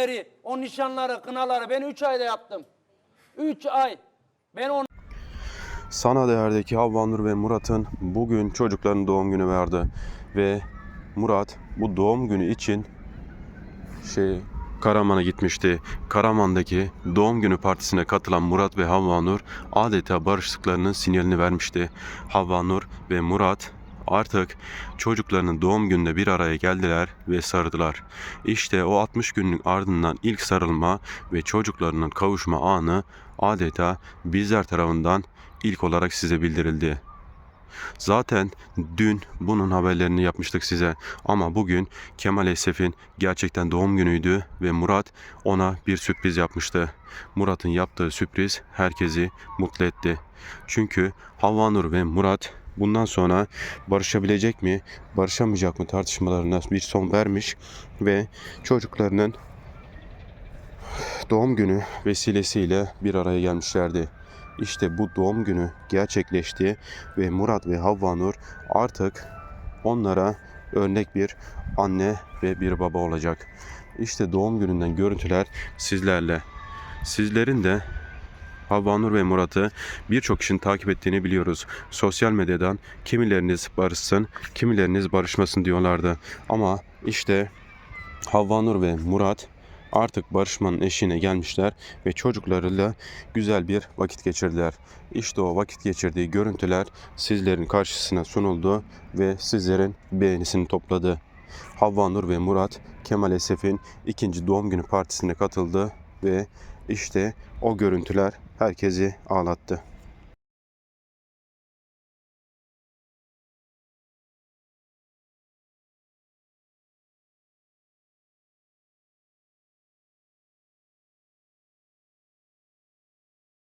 düğünleri, o nişanları, kınaları ben 3 ayda yaptım. 3 ay. Ben on Sana Değer'deki Havvanur ve Murat'ın bugün çocukların doğum günü vardı. Ve Murat bu doğum günü için şey Karaman'a gitmişti. Karaman'daki doğum günü partisine katılan Murat ve Havvanur adeta barıştıklarının sinyalini vermişti. Havvanur ve Murat artık çocuklarının doğum gününde bir araya geldiler ve sarıldılar. İşte o 60 günlük ardından ilk sarılma ve çocuklarının kavuşma anı adeta bizler tarafından ilk olarak size bildirildi. Zaten dün bunun haberlerini yapmıştık size ama bugün Kemal Esef'in gerçekten doğum günüydü ve Murat ona bir sürpriz yapmıştı. Murat'ın yaptığı sürpriz herkesi mutlu etti. Çünkü Havvanur ve Murat bundan sonra barışabilecek mi, barışamayacak mı tartışmalarına bir son vermiş ve çocuklarının doğum günü vesilesiyle bir araya gelmişlerdi. İşte bu doğum günü gerçekleşti ve Murat ve Havvanur artık onlara örnek bir anne ve bir baba olacak. İşte doğum gününden görüntüler sizlerle. Sizlerin de Havvanur ve Murat'ı birçok kişinin takip ettiğini biliyoruz. Sosyal medyadan kimileriniz barışsın, kimileriniz barışmasın diyorlardı. Ama işte Havvanur ve Murat artık barışmanın eşiğine gelmişler ve çocuklarıyla güzel bir vakit geçirdiler. İşte o vakit geçirdiği görüntüler sizlerin karşısına sunuldu ve sizlerin beğenisini topladı. Havvanur ve Murat Kemal Esef'in ikinci doğum günü partisine katıldı ve işte o görüntüler herkesi ağlattı.